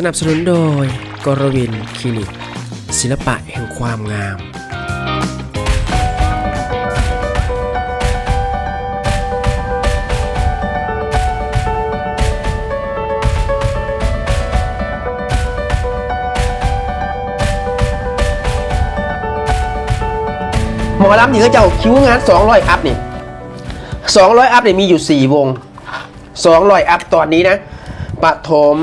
สนับสนุนโดยกรวินคลินิก ศิลปะแห่งความงาม หมอลำนี่ก็เจ้าคิวงาน 200 อัพนี่ 200 อัพเนี่ยมีอยู่ 4 วง 200 อัพตอนนี้นะ ปฐม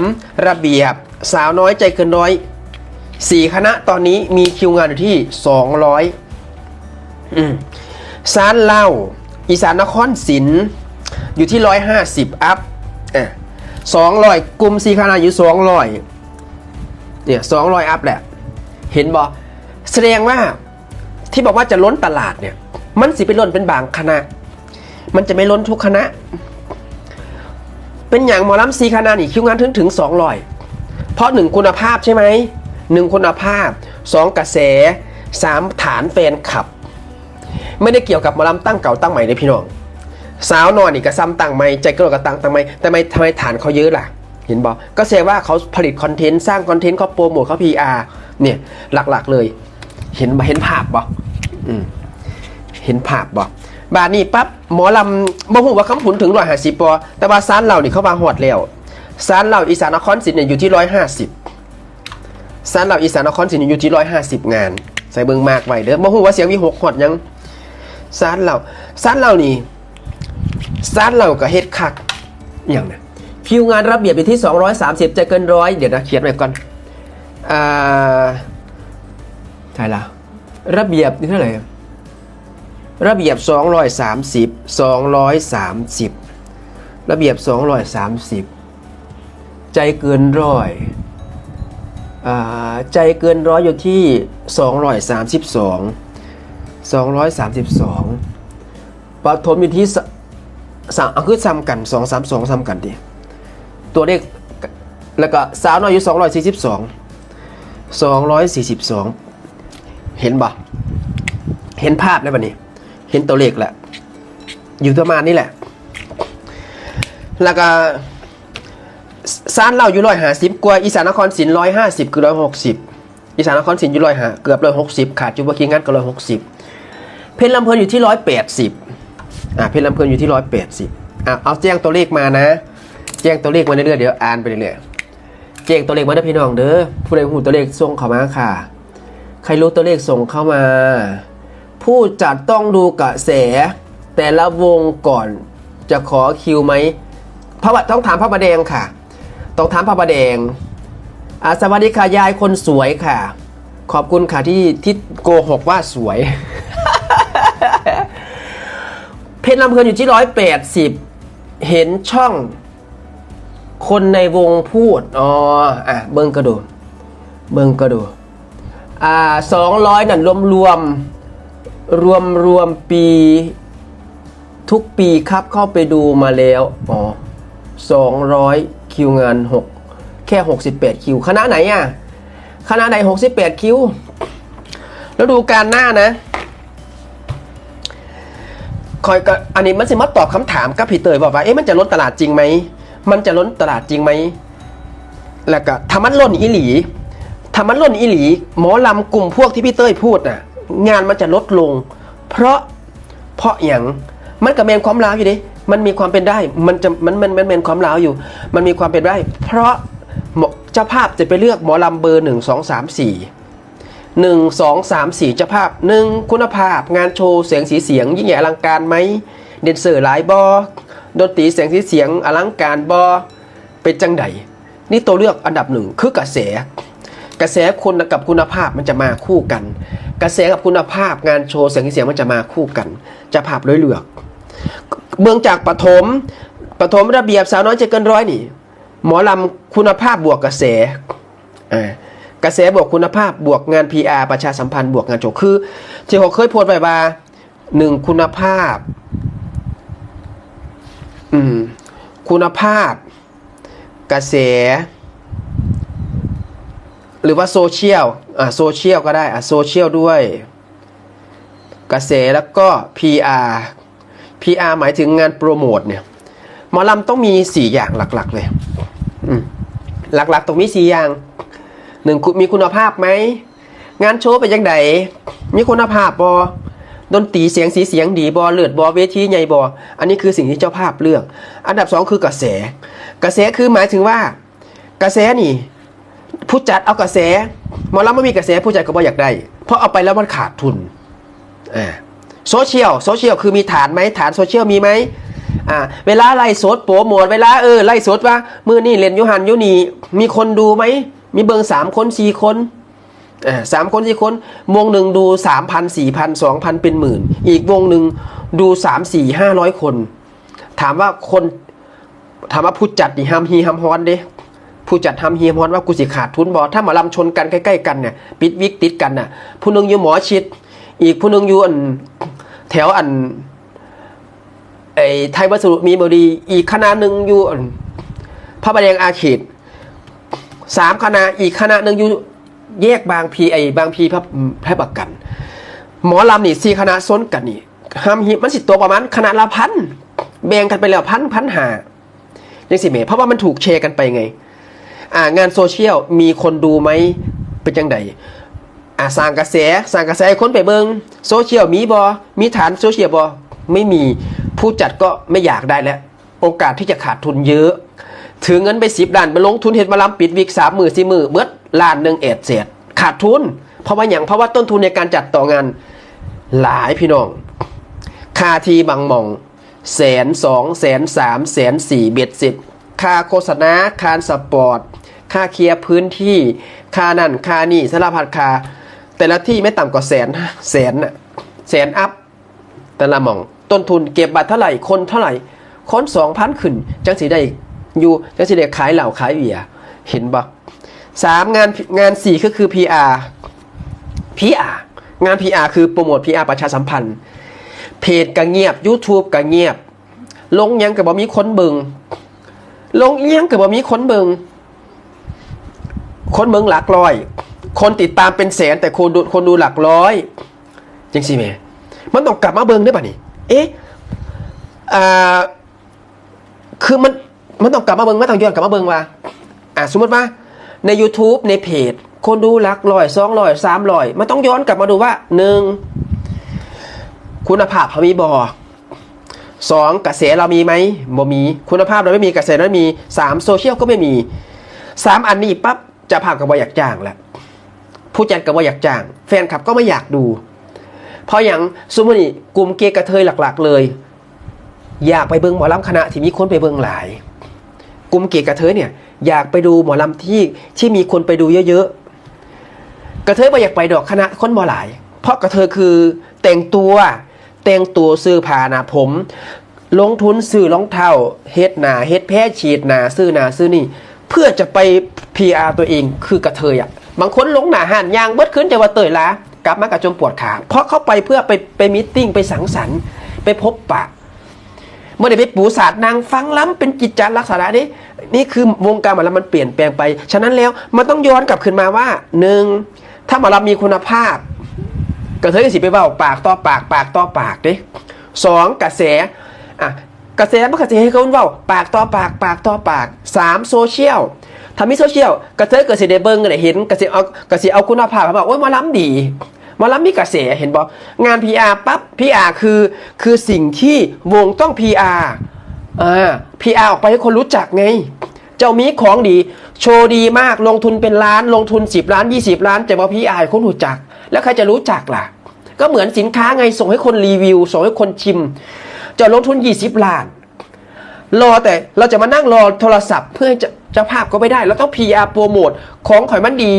ระเบียบ สาวน้อยใจเกินร้อย4คณะตอนนี้มีคิวงานอยู่ที่200อืมสารเล่า อีสานนครศิลป์อยู่ที่150อัพอะ200กลุ่ม4คณะอยู่200เนี่ย200อัพแหละ เห็นบอแสดงว่าที่บอกว่าจะล้นตลาดเนี่ย มันสิเป็นล้นเป็นบางคณะ มันจะไม่ล้นทุกคณะ เป็นอย่างหมอลำซีคณะนี่คิวงานถึงถึงสองร้อย เพราะหนึ่งคุณภาพใช่ไหมหนึ่งคุณภาพสองกระแสสามฐานแฟนคลับ ไม่ได้เกี่ยวกับหมอลำตั้งเก่าตั้งใหม่เลยพี่น้อง สาวนอนนี่ก็ซ้ำตั้งไม่ใจกระโดดกระตังตั้งไม่แต่ไม่ทำไมฐานเขาเยอะล่ะ เห็นบอกก็แสดงว่าเขาผลิตคอนเทนต์สร้างคอนเทนต์เขาโปรโมทเขา PR เนี่ยหลักๆเลย เห็นเห็นภาพบ่อืมเห็นภาพบ่ บานี้ปั๊บหมอลำบ่ฮู้ว่าคำผุนถึงร้อยห้าสิบปอแต่ว่าซานเรานี่เขามาหอดแล้วซานเราอีสานนครศรีเนี่ยอยู่ที่ร้อยห้าสิบซานเราอีสานนครศรีเนี่ยอยู่ที่ร้อยห้าสิบงาน ใส่เบิ่งมากไว้เด้อบ่ฮู้ว่าเสียงมีหกหอดยังซานเราซานเรานี่ซานเราก็เฮ็ดคักอย่างนะคิวงานระเบียบอยู่ที่ 230 จะเกินร้อยเดี๋ยวนะเขียนไว้ก่อนอ่าใช่ละระเบียบนี่เท่าไหร่ ระเบียบ 230 230 ระเบียบ 230 ใจเกินร้อยอใจเกินร้อยอยู่ที่ 232 232ปฐมอยู่ที่สามคือซ้ำกัน 232ซ้ำกันดิตัวเลขแล้วก็สาวน้อยอยู่ 242 242 เห็นบ่เห็นภาพแล้วบัดนี้ ห็นตัวเลขแหละ อยู่ประมาณนี้แหละ แล้วก็ซานเราอยู่ร้อยห้าสิบกว่าอีสานนครศรีร้อยห้าสิบคือร้อยหกสิบอีสานนครศรีอยู่ร้อยห้าเกือบร้อยหกสิบขาดจุบคิงงั้นก็ร้อยหกสิบเพชรลำเพลินอยู่ที่ร้อยแปดสิบอ่าเพชรลำเพลินอยู่ที่ร้อยแปดสิบอะเอาแจ้งตัวเลขมานะ แจ้งตัวเลขมาเรื่อยๆเดี๋ยวอ่านไปเรื่อยๆแจ้งตัวเลขมาเด้อพี่น้องเด้อผู้ใดหูตัวเลขส่งเข้ามาค่ะ ใครรู้ตัวเลขส่งเข้ามา ผู้จัดต้องดูกระแส แต่ละวงก่อนจะขอคิวไหมพระบัต้องถามพระประแดงค่ะ ต้องถามพระประแดงอ่าสวัสดีค่ะยายคนสวยค่ะ ขอบคุณค่ะที่ที่โกหกว่าสวย เพชรลำเพลินอยู่ที่ร้อยแปดสิบเห็นช่อง คนในวงพูด อ๋อ อะ เบิ้งกระโดดเบิ้งกระโดดอ่าสองร้อยนั่นรวมรวม รวมรวมปีทุกปีครับเข้าไปดูมาแล้วอ๋อสองร้อยคิวงานหกแค่หกสิบแปดคิว คณะไหนอะ คณะไหนหกสิบแปดคิว แล้วดูการหน้านะคอยก็อันนี้มันสิมาตอบคำถามกับพี่เตยบอกว่า เอ๊ะมันจะล้นตลาดจริงไหม มันจะล้นตลาดจริงไหม แล้วก็ถ้ามันล้นอีหลีถ้ามันล้นอีหลี หมอลำกลุ่มพวกที่พี่เต้ยพูดน่ะ งานมันจะลดลง เพราะเพราะอย่างมันกับแมนความล้าวอยู่ดิมันมีความเป็นได้มันจะมันมันมันแมนความล้าวอยู่ มันมีความเป็นได้ เพราะเจ้าภาพจะไปเลือกหมอลำเบอร์หนึ่งสองสามสี่หนึ่งสองสามสี่เจ้าภาพหนึ่งคุณภาพ งานโชว์เสียงสีเสียง ยิ่งใหญ่อลังการไหมเดนเซอร์หลายบอดนตรีเสียงสีเสียงอลังการบอเป็นจังไดนี่ตัวเลือกอันดับหนึ่งคือกระแส กระแสคุณกับคุณภาพมันจะมาคู่กัน กระแสกับคุณภาพงานโชว์เสียงเสียงมันจะมาคู่กัน จะภาพเลือกเมืองจากปฐมปฐมระเบียบสาวน้อยใจเกินร้อยนี่ หมอลำคุณภาพบวกกระแสอ่ากระแสบวกคุณภาพบวกงาน PR ประชาสัมพันธ์บวกงานโชว์คือที่เขาเคยโพสไปว่าหนึ่งคุณภาพ อืม คุณภาพ กระแส หรือว่าโซเชียลอ่าโซเชียลก็ได้อ่าโซเชียลด้วย กระแสแล้วก็ PR PR หมายถึงงานโปรโมทเนี่ยหมอลำต้องมี 4 อย่างหลักๆ เลยอืมหลักๆ ตรงนี้สี่อย่างหนึ่งมีคุณภาพไหม งานโชว์เป็นยังไงมีคุณภาพบอดนตรีเสียงสีเสียงดีบอเลือดบอเวทีใหญ่บออันนี้คือสิ่งที่เจ้าภาพเลือก อันดับสองคือกระแส กระแสคือหมายถึงว่า กระแสนี่ ผู้จัดเอากระแสหมอลำไม่มีกระแสผู้จัดก็บ่อยากได้ เพราะเอาไปแล้วมันขาดทุนอ่าโซเชียลโซเชียลคือมีฐานไหมฐานโซเชียลมีไหมอ่าเวลาไล่สดโปรโมทเวลาเออไล่สดว่ามือนี่เล่นยูหันยูนี่มีคนดูไหมมีเบิงสามคนสี่คนอ่าสามคนสี่คน วงหนึ่งดูสามพันสี่พันสองพันเป็นหมื่น อีกวงหนึ่งดูสามสี่ห้าร้อยคน ถามว่าคนถามว่าผู้จัดนี่ห้ามฮีห้ามฮอนเด้ ผู้จัดห้ามฮีห้ามฮอนว่ากูสิขาดทุนบอถ้าหมาลำชนกันใกล้ๆกันเนี่ยปิดวิกติดกันน่ะ ผู้หนึงอยู่หมอชิด อีกผู้หนึงอยู่อันแถวอันไอ้ไทยวัสดุมีบดีอีกคณะหนึ่งอยู่อันพระประแดงอาเขตสามคณะอีกคณะหนึ่งอยู่แยกบางพีไอ้บางพีพระพระประกัน หมอลำนี่สี่คณะซ้นกันนี่ห้ามฮีมันสิตัวประมาณคณะละพันแบ่งกันไปแล้วพันพันหายังสิเมเพราะว่ามันถูกแชร์กันไปไง อ่างานโซเชียลมีคนดูไหมเป็นยังไงอ่าสร้างกระแสสร้างกระแสให้คนไปเบิงโซเชียลมีบอมีฐานโซเชียลบอไม่มีผู้จัดก็ไม่อยากได้แล้ว โอกาสที่จะขาดทุนเยอะถือเงินไปสิบล้านไปลงทุนเห็ดมาลำปิดวิกสามหมื่นสี่หมื่นเมื่อล้านหนึ่งเอ็ดเศษขาดทุน เพราะว่าอย่างเพราะว่าต้นทุนในการจัดต่องานหลายพี่น้องค่าทีบางหมองแสนสองแสนสามแสนสี่เบ็ดสร็จค่าโฆษณาคาสปอร์ต ค่าเคลียร์พื้นที่ ค่านั่นค่านี่สารพัดค่าแต่ละที่ไม่ต่ำกว่าแสนแสนน่ะแสนอัพ แต่ละหมอง ต้นทุนเก็บบัตรเท่าไหร่คนเท่าไหร่ คนสองพันขึ้น จังสีได้อยู่จังสีได้ขายเหล่าขายเบียเห็นปะสามงานงานสี่ก็คือ PR PR งาน PR คือโปรโมท PR ประชาสัมพันธ์ เพจก็เงียบ YouTube ก็เงียบ ลงยังก็บ่มีคนเบิงลงเอิหยังก็บ่มีคนเบิง คนเบิงหลักร้อย คนติดตามเป็นแสนแต่คนดูคนดูหลักร้อยจังสิแม่มันต้องกลับมาเบิงได้ป่ะนี่ เอ๊ะอ่าคือมันมันต้องกลับมาเบิงไม่ต้องย้อนกลับมาเบิงว่าอ่าสมมติว่าใน YouTube ในเพจ คนดูหลักร้อยสองร้อยสามร้อยมันต้องย้อนกลับมาดูว่าหนึ่งคุณภาพเขามีบอสองกระแสเรามีไหมบ่มี คุณภาพเราไม่มีกระแสเราไม่มีสามโซเชียลก็ไม่มีสามอันนี้ปั๊บ จะภาพกับบอยากจ้างแล้วผู้จัดกับบอยากจ้าง แฟนคลับก็ไม่อยากดู เพราะอย่างซุมอนี่กลุ่มเกย์กระเทยหลัก ๆ เลย อยากไปเบิ่งหมอลำคณะที่มีคนไปเบิ่งหลาย กลุ่มเกย์กระเทยเนี่ยอยากไปดูหมอลำที่ที่มีคนไปดูเยอะๆกระเทยบ่อยากไปดอกคณะคนบ่หลาย เพราะกระเทยคือแต่งตัวแต่งตัวซื้อผ้าหนาผม ลงทุนซื้อรองเท้าเฮ็ดหนาเฮ็ดแพ้ฉีดหนาซื้อหนาซื้อนี่ พื่อจะไป PR ตัวเองคือกระเทยอะบางคนลงหนาหันยางเบิดขึ้นจะว่าเตยล้ากลับมากับจมปวดขา เพราะเขาไปเพื่อไปไปมิทติ้งไปสังสรรค์ ไปพบปะเมื่อได้ไปปูศาสตร์นางฟังล้ำเป็นกิจจาลักษณะนี้นี่คือวงการหมอลำมันเปลี่ยนแปลงไป ฉะนั้นแล้วมันต้องย้อนกลับขึ้นมาว่าหนึ่งถ้าหมอลำมีคุณภาพกระเทยสิไปเบ้าปากต่อปากปากต่อปากเด้สองกระแสอะ กระแสมันกระแสให้เขาเบ้าปากต่อปากปากต่อปากสามโซเชียลทำให้โซเชียลกระเทยเกิดสิได้เบิ้งได้เห็นกระเสเอากระเสเอาคุณภาพมาบอกโอ้ยมาล้ำดีมาล้ำมีกระแสเห็นบอกงาน PR ปั๊บ PR คือคือสิ่งที่วงต้อง PR อ่า PR ออกไปให้คนรู้จักไง เจ้ามีของดี โชว์ดีมากลงทุนเป็นล้านลงทุน 10 ล้าน 20 ล้านจะมา PR ให้คนรู้จัก แล้วใครจะรู้จักล่ะ ก็เหมือนสินค้าไงส่งให้คนรีวิว ส่งให้คนชิม จะลงทุน 20 ล้าน รอแต่เราจะมานั่งรอโทรศัพท์เพื่อให้จะจะภาพก็ไม่ได้ เราต้อง PR โปรโมทของข่อยมันดี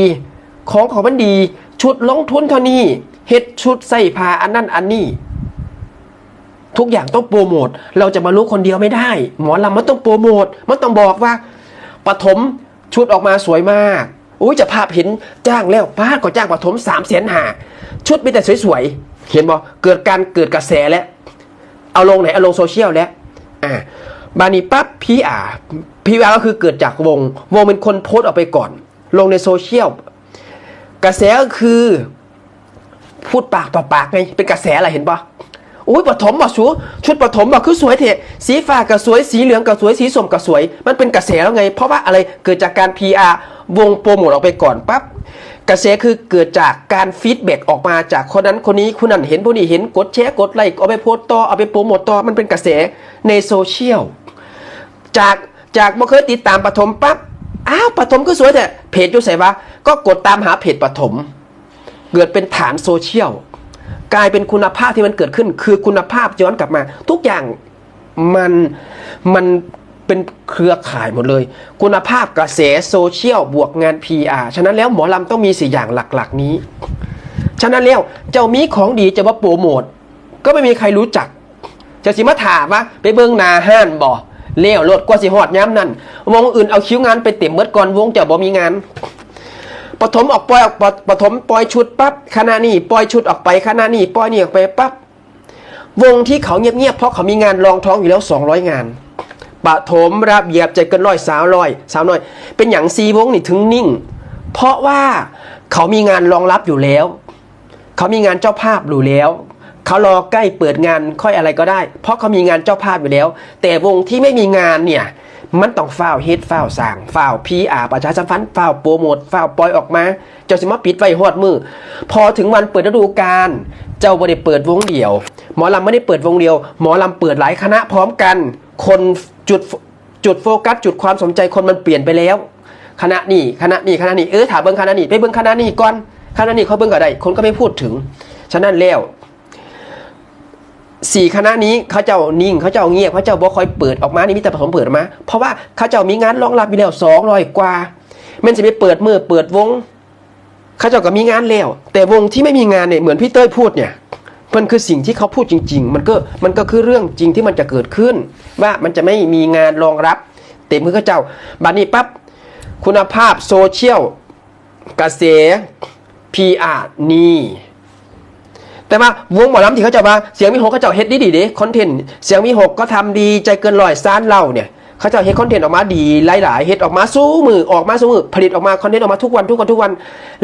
ของของมันดี ชุดลงทุนเท่านี้เฮ็ดชุดใส่ผ้าอันนั้นอันนี้ ทุกอย่างต้องโปรโมท เราจะมารู้คนเดียวไม่ได้ หมอลำมันต้องโปรโมท มันต้องบอกว่าปฐมชุดออกมาสวยมากอุ้ยจะภาพเห็นจ้างแล้วป้าก็จ้างปฐมสามแสนหาชุดมีแต่สวยๆ เห็นบอกเกิดการเกิดกระแสแล้ว เอาลงไหนเอาลงโซเชียลแล้วอ่าบานี้ปั๊บพีอาพีอาก็คือเกิดจากวง วงเป็นคนโพสต์ออกไปก่อน ลงในโซเชียลกระแสก็คือพูดปากต่อปากไงเป็นกระแสอะไรเห็นปะอุ้ยปฐมบอกชูชุดปฐมบอกคือสวยเถอะสีฟ้าก็สวยสีเหลืองก็สวยสีส้มก็สวย มันเป็นกระแสแล้วไง เพราะว่าอะไรเกิดจากการ PR วงโปรโมทออกไปก่อนปั๊บ กระแสคือเกิดจากการฟีดแบ็กออกมาจากคนนั้นคนนี้คนนั้นเห็นผู้นี้เห็นกดแชร์กดไลค์เอาไปโพสต์ต่อเอาไปโปรโมทต่อมันเป็นกระแสในโซเชียลจากจากบ่เคยติดตามปฐมปั๊บอ้าวปฐมก็สวยแต่เพจอยู่ใส่วะก็กดตามหาเพจปฐมเกิดเป็นฐานโซเชียลกลายเป็นคุณภาพที่มันเกิดขึ้น คือคุณภาพย้อนกลับมา ทุกอย่างมันมัน เป็นเครือข่ายหมดเลย คุณภาพกระแสโซเชียลบวกงาน PR ฉะนั้นแล้วหมอลำต้องมีสี่อย่างหลักๆ นี้ ฉะนั้นแล้วเจ้ามีของดีจะว่าโปรโมทก็ไม่มีใครรู้จัก จะสิมาถามว่าไปเบิ่งนาห้านบ่เลี้ยวรถกว่าสิฮอดย้ำนั่นวงอื่นเอาคิวงานไปเต็มเบิดก่อนวงจะบ่มีงานปฐมออกปล่อยออกปฐมปล่อยชุดปั๊บคณะนี้ปล่อยชุดออกไปคณะนี้ปล่อยนี่ออกไปปั๊บวงที่เขาเงียบๆเพราะเขามีงานรองท้องอยู่แล้ว 200 งาน ปฐมระเบียบใจเกินร้อยสาวร้อยสาวน้อย เป็นอย่างซีวงนี่ถึงนิ่ง เพราะว่าเขามีงานรองรับอยู่แล้ว เขามีงานเจ้าภาพอยู่แล้ว เขารอใกล้เปิดงานค่อยอะไรก็ได้ เพราะเขามีงานเจ้าภาพอยู่แล้ว แต่วงที่ไม่มีงานเนี่ยมันต้องฝ้าวเฮ็ดฝ้าวสั่งฝ้าวพีอาประชาสัมพันธ์ฝ้าวโปรโมทฝ้าวปล่อยออกมา เจ้าสิมาปิดไว้ฮอดมือ พอถึงวันเปิดฤดูกาลเจ้าไม่ได้เปิดวงเดียว หมอลำไม่ได้เปิดวงเดียว หมอลำเปิดหลายคณะพร้อมกัน คน จุดจุดโฟกัสจุดความสนใจคนมันเปลี่ยนไปแล้วคณะนี้คณะนี้คณะนี้เออถามเบิ้งคณะนี้ไปเบิ้งคณะนี้ก่อนคณะนี้เขาเบิ้งก็ได้คนก็ไม่พูดถึง ฉะนั้นแล้วสี่คณะนี้เขาเจ้านิ่งเขาเจ้าเงียบเขาเจ้าบ่คอยเปิดออกมานี่มีแต่ผสมเปิดออกมา เพราะว่าเขาเจ้ามีงานรองรับอยู่แล้วสองร้อยกว่ามันจะไปเปิดมือเปิดวงเขาเจ้าก็มีงานแล้ว แต่วงที่ไม่มีงานเนี่ยเหมือนพี่เต้ยพูดเนี่ย มันคือสิ่งที่เขาพูดจริง ๆ มันก็มันก็คือเรื่องจริงที่มันจะเกิดขึ้น ว่ามันจะไม่มีงานรองรับ เต็มมือเขาเจ้าบัดนี้ปั๊บคุณภาพโซเชียลกระแส PR นี่แต่ว่าวงหมอลำที่เขาเจะว่าเสียงมีหกเขาเจ้าเฮ็ดดีดีเด้คอนเทนต์เสียงมีหกก็ทำดีใจเกินร้อยซ่านเล่าเนี่ยเขาเจ้าเฮ็ดคอนเทนต์ออกมาดีหลายๆเฮ็ดออกมาสู้มือออกมาสู้มือผลิตออกมาคอนเทนต์ออกมาทุกวันทุกวันทุกวัน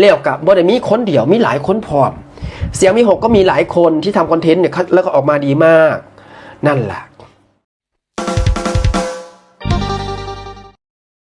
แล้วกับบ่ได้มีคนเดียวมีหลายคนพร้อม เสียงมีหกก็มีหลายคนที่ทำคอนเทนต์เนี่ยแล้วก็ออกมาดีมาก นั่นแหละ